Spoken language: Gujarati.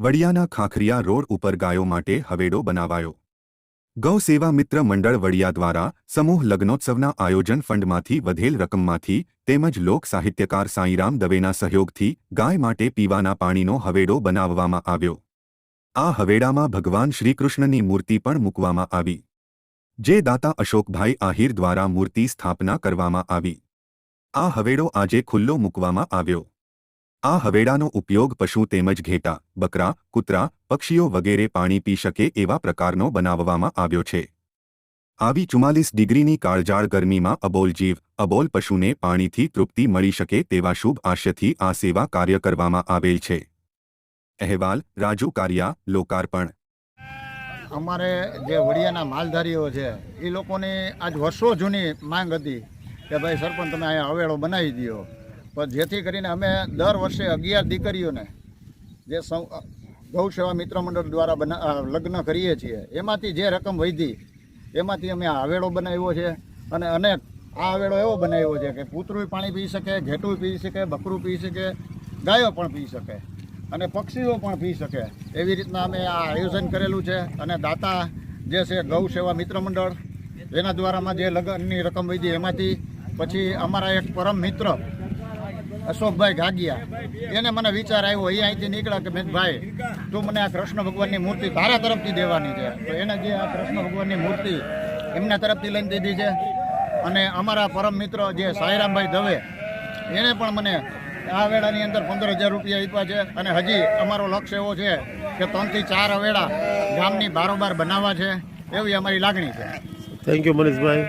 વડિયાના ખાખરિયા રોડ ઉપર ગાયો માટે હવેડો બનાવાયો. ગૌ સેવા મિત્ર મંડળ વડિયા દ્વારા સમૂહ લગ્નોત્સવના આયોજન ફંડમાંથી વધેલ રકમમાંથી તેમજ લોક સાહિત્યકાર સાંઈરામ દવેના સહયોગથી ગાય માટે પીવાના પાણીનો હવેડો બનાવવામાં આવ્યો. આ હવેડામાં ભગવાન શ્રીકૃષ્ણની મૂર્તિ પણ મૂકવામાં આવી. જે દાતા અશોકભાઈ આહિર દ્વારા મૂર્તિ સ્થાપના કરવામાં આવી. આ હવેડો આજે ખુલ્લો મૂકવામાં આવ્યો. આ હવેડાનો ઉપયોગ પશુ તેમજ ઘેટા, બકરા, કૂતરા, પક્ષીઓ વગેરે પાણી પી શકે એવા પ્રકારનો બનાવવામાં આવ્યો છે. આવી ચુમ્માલીસ ડિગ્રીની કાળજાળ ગરમીમાં અબોલ જીવ, અબોલ પશુને પાણીથી તૃપ્તિ મળી શકે તેવા શુભ આશયથી આ સેવા કાર્ય કરવામાં આવેલ છે. અહેવાલ, રાજુ કારિયા, લોકાર્પણ. અમારે જે વડિયાના માલધારીઓ છે, એ લોકોની આજ વર્ષો જૂની માંગ હતી કે ભાઈ સરપંચ તમે અહીંયા હવેળો બનાવી દો પણ જેથી કરીને અમે દર વર્ષે અગિયાર દીકરીઓને જે સૌ, ગૌ સેવા મિત્ર મંડળ દ્વારા બના લગ્ન કરીએ છીએ, એમાંથી જે રકમ વધી, એમાંથી અમે આ હવેળો બનાવ્યો છે અને અનેક, આ આવેડો એવો બનાવ્યો છે કે કૂતરું પાણી પી શકે ઘેટું પી શકે, બકરું પી શકે, ગાયો પણ પી શકે અને પક્ષીઓ પણ પી શકે. એવી રીતના અમે આ આયોજન કરેલું છે અને દાતા જે છે ગૌ સેવા મિત્ર મંડળ, એના દ્વારામાં જે લગ્નની રકમ વધી એમાંથી, પછી અમારા એક પરમ મિત્ર અશોકભાઈ ગાગિયા એને મને વિચાર આવ્યો એ અહીંથી નીકળ્યા કે મેં ભાઈ તું મને આ કૃષ્ણ ભગવાનની મૂર્તિ તારા તરફથી દેવાની છે. તો એને જે આ કૃષ્ણ ભગવાનની મૂર્તિ એમના તરફથી લઈને દીધી છે. અને અમારા પરમ મિત્ર જે સાયરામભાઈ દવે એણે પણ મને આ વેળાની અંદર પંદર હજાર રૂપિયા આપ્યા છે. અને હજી અમારો લક્ષ્ય એવો છે કે ત્રણથી ચાર વેળા ગામની બારોબાર બનાવવા છે. એવી અમારી લાગણી છે. Thank you Manishbhai.